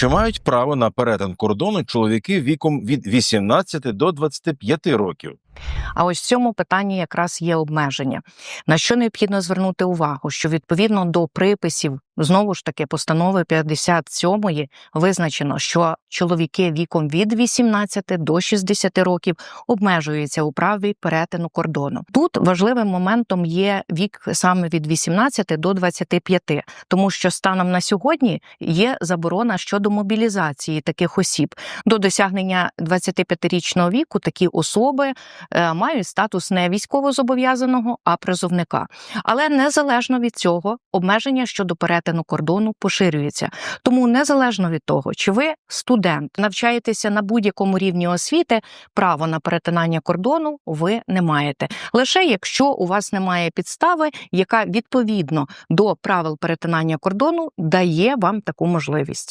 Чи мають право на перетин кордону чоловіки віком від 18 до 25 років? А ось в цьому питанні якраз є обмеження. На що необхідно звернути увагу, що відповідно до приписів знову ж таки постанови 57 визначено, що чоловіки віком від 18 до 60 років обмежуються у праві перетину кордону. Тут важливим моментом є вік саме від 18 до 25, тому що станом на сьогодні є заборона щодо мобілізації таких осіб. До досягнення 25-річного віку такі особи мають статус не військовозобов'язаного, а призовника. Але незалежно від цього, обмеження щодо перетину кордону поширюється. Тому незалежно від того, чи ви студент навчаєтеся на будь-якому рівні освіти, право на перетинання кордону ви не маєте. Лише якщо у вас немає підстави, яка відповідно до правил перетинання кордону дає вам таку можливість.